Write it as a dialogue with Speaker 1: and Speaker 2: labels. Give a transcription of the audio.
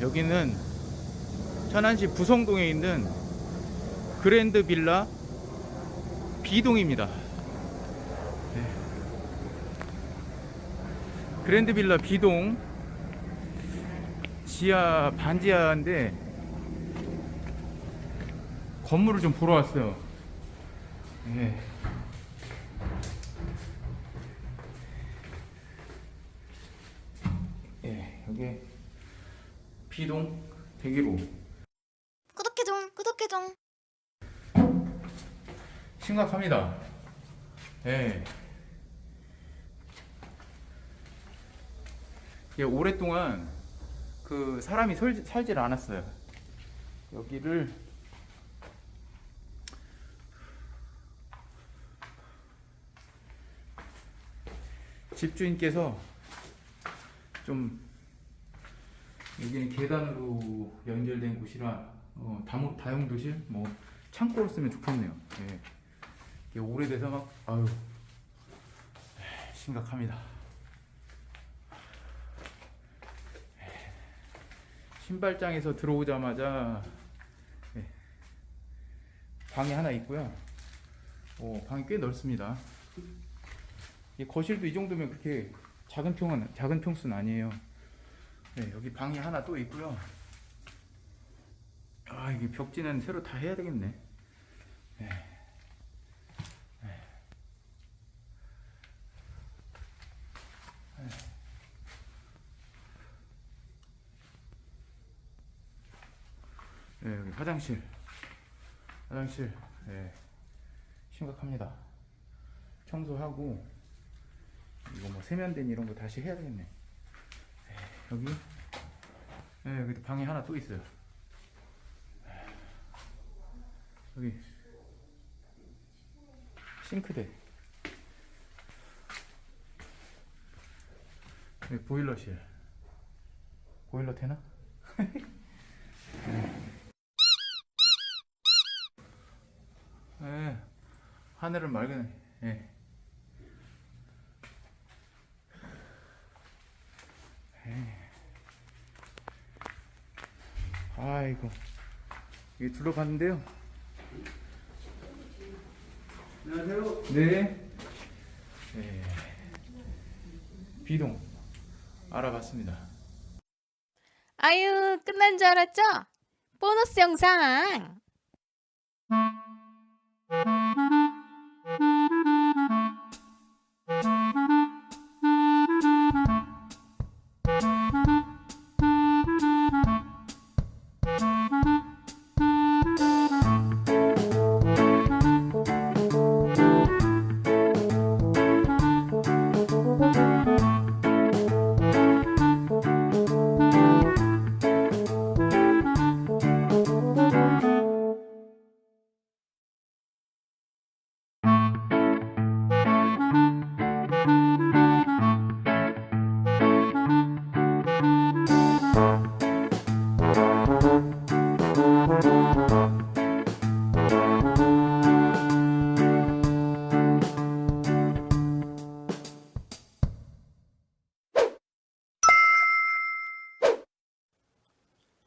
Speaker 1: 여기는 천안시 부성동에 있는 그랜드 빌라 B동입니다. 네. 그랜드 빌라 B동 지하 반지하인데 건물을 좀 보러 왔어요. 네. 예, 여기 B동 101호
Speaker 2: 구독해줘 구독해줘
Speaker 1: 심각합니다. 예. 예, 오랫동안 그 사람이 설, 살질 않았어요. 여기를 집주인께서 좀 여기는 계단으로 연결된 곳이라 어, 다목 다용도실 뭐 창고로 쓰면 좋겠네요. 예. 이게 오래돼서 막 아유 심각합니다. 신발장에서 들어오자마자 예, 방이 하나 있고요. 오, 방이 꽤 넓습니다. 이 거실도 이 정도면 그렇게 작은 평은 작은 평수는 아니에요. 네, 여기 방이 하나 또 있고요. 아, 이게 벽지는 새로 다 해야 되겠네. 네. 네. 네. 네, 여기 화장실. 화장실. 네. 심각합니다. 청소하고 이거 뭐 세면대 이런 거 다시 해야 되겠네. 네, 여기 네, 여기도 방이 하나 또 있어요. 여기 싱크대. 여기 보일러실. 보일러 되나? 네. 하늘은 맑으네. 예. 아이고 여기 둘러봤는데요.
Speaker 3: 안녕하세요.
Speaker 1: 네. 네. 비동 알아봤습니다.
Speaker 2: 아유 끝난 줄 알았죠? 보너스 영상